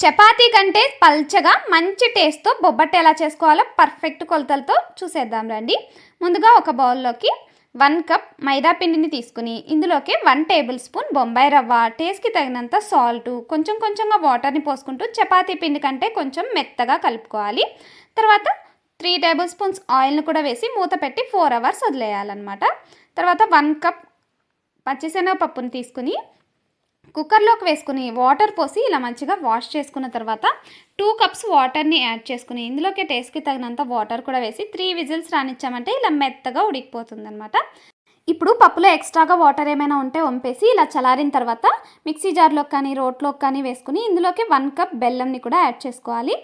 చపాతీ కంటే పల్చగా మంచి టేస్ట్తో బొబ్బట్టు ఎలా చేసుకోవాలో పర్ఫెక్ట్ కొలతలతో చూసేద్దాం రండి. ముందుగా ఒక బౌల్లోకి వన్ కప్ మైదా పిండిని తీసుకుని ఇందులోకి వన్ టేబుల్ స్పూన్ బొంబాయి రవ్వ టేస్ట్కి తగినంత సాల్ట్ కొంచెం కొంచెంగా వాటర్ని పోసుకుంటూ చపాతీ పిండి కంటే కొంచెం మెత్తగా కలుపుకోవాలి. తర్వాత త్రీ టేబుల్ స్పూన్స్ ఆయిల్ని కూడా వేసి మూత పెట్టి ఫోర్ అవర్స్ వదిలేయాలన్నమాట. తర్వాత వన్ కప్ పచ్చిశనగపప్పుని తీసుకుని కుక్కర్లోకి వేసుకుని వాటర్ పోసి ఇలా మంచిగా వాష్ చేసుకున్న తర్వాత టూ కప్స్ వాటర్ని యాడ్ చేసుకుని ఇందులోకి టేస్ట్కి తగినంత వాటర్ కూడా వేసి త్రీ విజిల్స్ రానిచ్చామంటే ఇలా మెత్తగా ఉడికిపోతుంది అనమాట ఇప్పుడు పప్పులో ఎక్స్ట్రాగా వాటర్ ఏమైనా ఉంటే వంపేసి ఇలా చలారిన తర్వాత మిక్సీ జార్లోకి కానీ రోట్లోకి కానీ వేసుకుని ఇందులోకి వన్ కప్ బెల్లంని కూడా యాడ్ చేసుకోవాలి.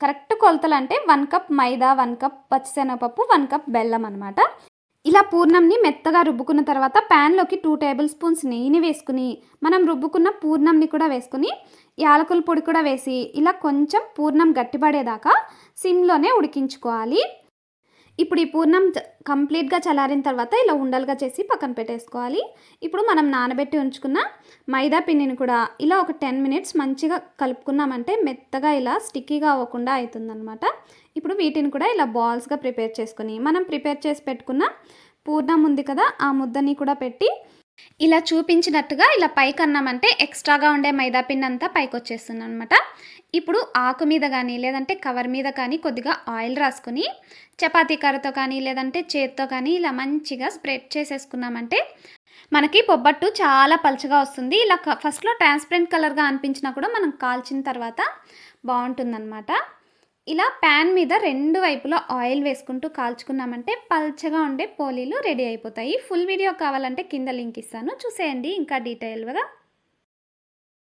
కరెక్ట్ కొలతలు అంటే వన్ కప్ మైదా వన్ కప్ పచ్చిశనగపప్పు వన్ కప్ బెల్లం అనమాట ఇలా పూర్ణంని మెత్తగా రుబ్బుకున్న తర్వాత ప్యాన్లోకి టూ టేబుల్ స్పూన్స్ నెయ్యిని వేసుకుని మనం రుబ్బుకున్న పూర్ణంని కూడా వేసుకుని యాలకుల పొడి కూడా వేసి ఇలా కొంచెం పూర్ణం గట్టిపడేదాకా సిమ్లోనే ఉడికించుకోవాలి. ఇప్పుడు ఈ పూర్ణం కంప్లీట్గా చల్లారిన తర్వాత ఇలా ఉండలుగా చేసి పక్కన పెట్టేసుకోవాలి. ఇప్పుడు మనం నానబెట్టి ఉంచుకున్న మైదా పిండిని కూడా ఇలా ఒక టెన్ మినిట్స్ మంచిగా కలుపుకున్నామంటే మెత్తగా ఇలా స్టిక్కీగా అవ్వకుండా అవుతుందన్నమాట ఇప్పుడు వీటిని కూడా ఇలా బాల్స్గా ప్రిపేర్ చేసుకుని మనం ప్రిపేర్ చేసి పెట్టుకున్న పూర్ణం ఉంది కదా ఆ ముద్దని కూడా పెట్టి ఇలా చూపించినట్టుగా ఇలా పైకి అన్నామంటే ఎక్స్ట్రాగా ఉండే మైదా పిండి అంతా పైకి వచ్చేస్తుంది అనమాట ఇప్పుడు ఆకు మీద కానీ లేదంటే కవర్ మీద కానీ కొద్దిగా ఆయిల్ రాసుకుని చపాతీ కర్రతో కానీ లేదంటే చేత్తో కానీ ఇలా మంచిగా స్ప్రెడ్ చేసేసుకున్నామంటే మనకి బొబ్బట్టు చాలా పలుచగా వస్తుంది. ఇలా ఫస్ట్లో ట్రాన్స్పరెంట్ కలర్గా అనిపించినా కూడా మనం కాల్చిన తర్వాత బాగుంటుందన్నమాట. ఇలా ప్యాన్ మీద రెండు వైపులా ఆయిల్ వేసుకుంటూ కాల్చుకున్నామంటే పల్చగా ఉండే పోలీలు రెడీ అయిపోతాయి. ఫుల్ వీడియో కావాలంటే కింద లింక్ ఇస్తాను. చూసేయండి ఇంకా డీటెయిల్గా